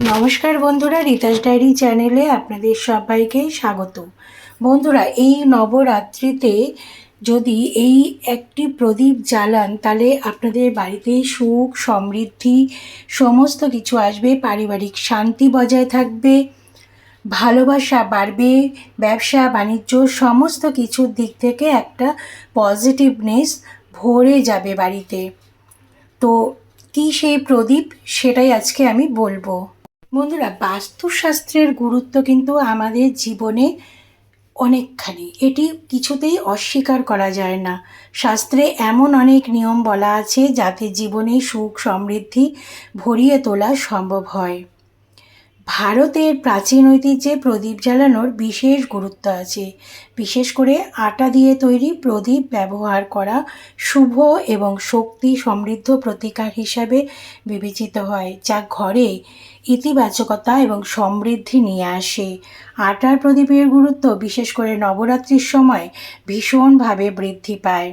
নমস্কার বন্ধুরা রিতাস ডায়েরি চ্যানেলে আপনাদের সবাইকে স্বাগত। বন্ধুরা, এই নবরাত্রিতে যদি এই একটি প্রদীপ জ্বালান, তাহলে আপনাদের বাড়িতে সুখ, সমৃদ্ধি, সমস্ত কিছু আসবে, পারিবারিক শান্তি বজায় থাকবে, ভালোবাসা বাড়বে, ব্যবসা, বাণিজ্য, সমস্ত কিছুর দিক থেকে একটা পজিটিভনেস ভরে যাবে বাড়িতে। তো কী সেই প্রদীপ? সেটাই আজকে আমি বলব। বন্ধুরা, বাস্তুশাস্ত্রের গুরুত্ব কিন্তু আমাদের জীবনে অনেকখানি। এটি কিছুতেই অস্বীকার করা যায় না। শাস্ত্রে এমন অনেক নিয়ম বলা আছে যাতে জীবনে সুখ সমৃদ্ধি ভরিয়ে তোলা সম্ভব হয়। ভারতের প্রাচীন ঐতিহ্যে প্রদীপ জ্বালানোর বিশেষ গুরুত্ব আছে। বিশেষ করে আটা দিয়ে তৈরি প্রদীপ ব্যবহার করা শুভ এবং শক্তি সমৃদ্ধ প্রতিকার হিসাবে বিবেচিত হয়, যা ঘরে ইতিবাচকতা এবং সমৃদ্ধি নিয়ে আসে। আটার প্রদীপের গুরুত্ব বিশেষ করে নবরাত্রির সময় ভীষণভাবে বৃদ্ধি পায়।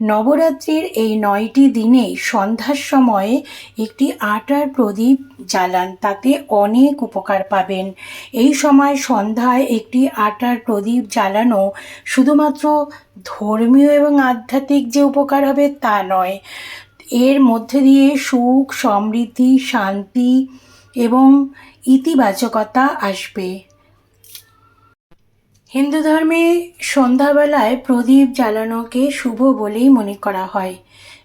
নবরাত্রির এই নয়টি দিনে সন্ধ্যার সময়ে একটি আটার প্রদীপ জ্বালান, তাতে অনেক উপকার পাবেন। এই সময় সন্ধ্যায় একটি আটার প্রদীপ জ্বালানো শুধুমাত্র ধর্মীয় এবং আধ্যাত্মিক যে উপকার হবে তা নয়। এর মধ্যে দিয়ে সুখ, সমৃদ্ধি, শান্তি এবং ইতিবাচকতা আসবে। হিন্দু ধর্মে সন্ধ্যাবেলায় প্রদীপ জ্বালানোকে শুভ বলেই মনে করা হয়।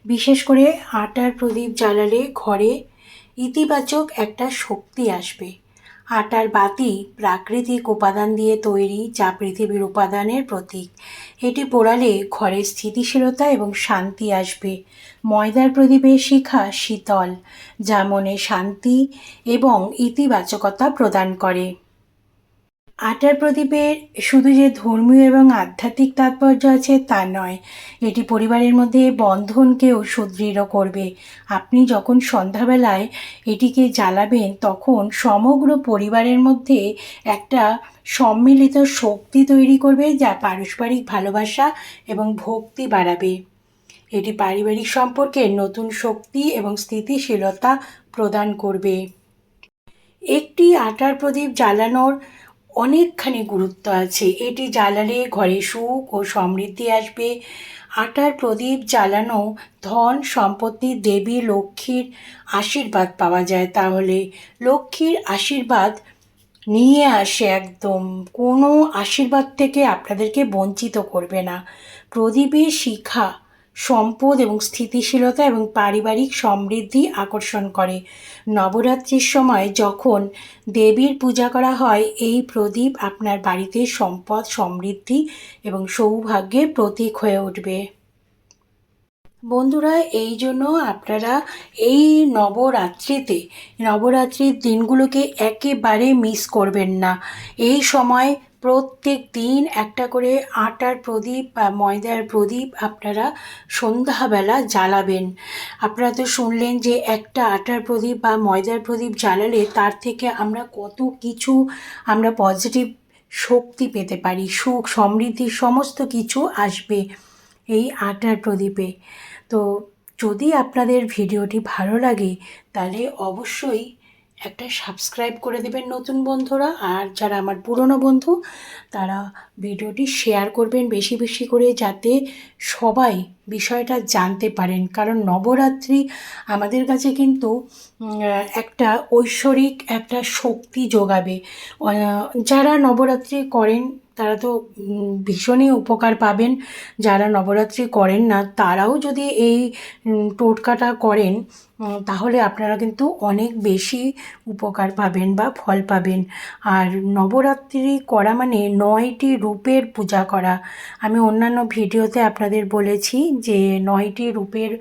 বিশেষ করে আটার প্রদীপ জ্বালালে ঘরে ইতিবাচক একটা শক্তি আসবে। আটার বাতি প্রাকৃতিক উপাদান দিয়ে তৈরি যা পৃথিবীর উপাদানের প্রতীক। এটি পোড়ালে ঘরে স্থিতিশীলতা এবং শান্তি আসবে। ময়দার প্রদীপের শিখা শীতল, যা মনে শান্তি এবং ইতিবাচকতা প্রদান করে। আটার প্রদীপের শুধু যে ধর্মীয় এবং আধ্যাত্মিক তাৎপর্য আছে তা নয়, এটি পরিবারের মধ্যে বন্ধনকেও সুদৃঢ় করবে। আপনি যখন সন্ধ্যাবেলায় এটিকে জ্বালাবেন, তখন সমগ্র পরিবারের মধ্যে একটা সম্মিলিত শক্তি তৈরি করবে যা পারস্পরিক ভালোবাসা এবং ভক্তি বাড়াবে। এটি পারিবারিক সম্পর্কে নতুন শক্তি এবং স্থিতিশীলতা প্রদান করবে। একটি আটার প্রদীপ জ্বালানোর অনেকখানি গুরুত্ব আছে। এটি জ্বালালে ঘরে সুখ ও সমৃদ্ধি আসবে। আটার প্রদীপ জ্বালানো ধন সম্পত্তি দেবী লক্ষ্মীর আশীর্বাদ পাওয়া যায়। তাহলে লক্ষ্মীর আশীর্বাদ নিয়ে আসে একদম। কোনো আশীর্বাদ থেকে আপনাদেরকে বঞ্চিত করবে না। প্রদীপের শিখা সম্পদ এবং স্থিতিশীলতা এবং পারিবারিক সমৃদ্ধি আকর্ষণ করে। নবরাত্রির সময় যখন দেবীর পূজা করা হয়, এই প্রদীপ আপনার বাড়িতে সম্পদ, সমৃদ্ধি এবং সৌভাগ্যের প্রতীক হয়ে উঠবে। বন্ধুরা, এই জন্য আপনারা এই নবরাত্রিতে, নবরাত্রির দিনগুলোকে একেবারে মিস করবেন না। এই সময় প্রত্যেক দিন একটা করে আটার প্রদীপ বা ময়দার প্রদীপ আপনারা সন্ধ্যাবেলা জ্বালাবেন। আপনারা তো শুনলেন যে একটা আটার প্রদীপ বা ময়দার প্রদীপ জ্বালালে তার থেকে আমরা কত কিছু আমরা পজিটিভ শক্তি পেতে পারি, সুখ, সমৃদ্ধি সমস্ত কিছু আসবে এই আটার প্রদীপে। তো যদি আপনাদের ভিডিওটি ভালো লাগে তাহলে অবশ্যই একটা সাবস্ক্রাইব করে দেবেন নতুন বন্ধুরা। আর যারা আমার পুরনো বন্ধু, তারা ভিডিওটি শেয়ার করবেন বেশি বেশি করে যাতে সবাই বিষয়টা জানতে পারেন। কারণ নবরাত্রি আমাদের কাছে কিন্তু একটা ঐশ্বরিক একটা শক্তি যোগাবে। যারা নবরাত্রি করেন, তারা তো ভীষণই উপকার পাবেন। যারা নবরাত্রি করেন না, তারাও যদি এই টোটকাটা করেন তাহলে আপনারা কিন্তু অনেক বেশি উপকার পাবেন বা ফল পাবেন। আর নবরাত্রি করা মানে নয়টি রূপের পূজা করা। আমি অন্যান্য ভিডিওতে আপনাদের বলেছি যে নয়টি রূপের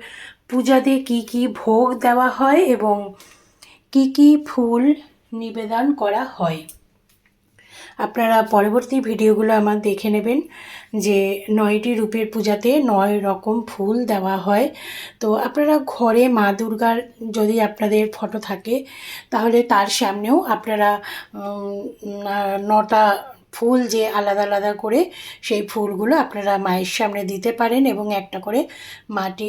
পূজাতে কি কি ভোগ দেওয়া হয় এবং কি কি ফুল নিবেদন করা হয়। আপনারা পরবর্তী ভিডিওগুলো আমার দেখে নেবেন যে নয়টি রূপের পূজাতে নয় রকম ফুল দেওয়া হয়। তো আপনারা ঘরে মা দুর্গার যদি আপনাদের ফটো থাকে, তাহলে তার সামনেও আপনারা নটা ফুল যে আলাদা আলাদা করে সেই ফুলগুলো আপনারা মায়ের সামনে দিতে পারেন এবং একটা করে মাটি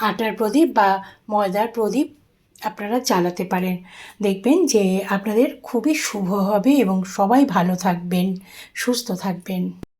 আটার প্রদীপ বা ময়দার প্রদীপ আপনারা চালাতে পারেন। দেখবেন যে আপনাদের খুবই শুভ হবে এবং সবাই ভালো থাকবেন, সুস্থ থাকবেন।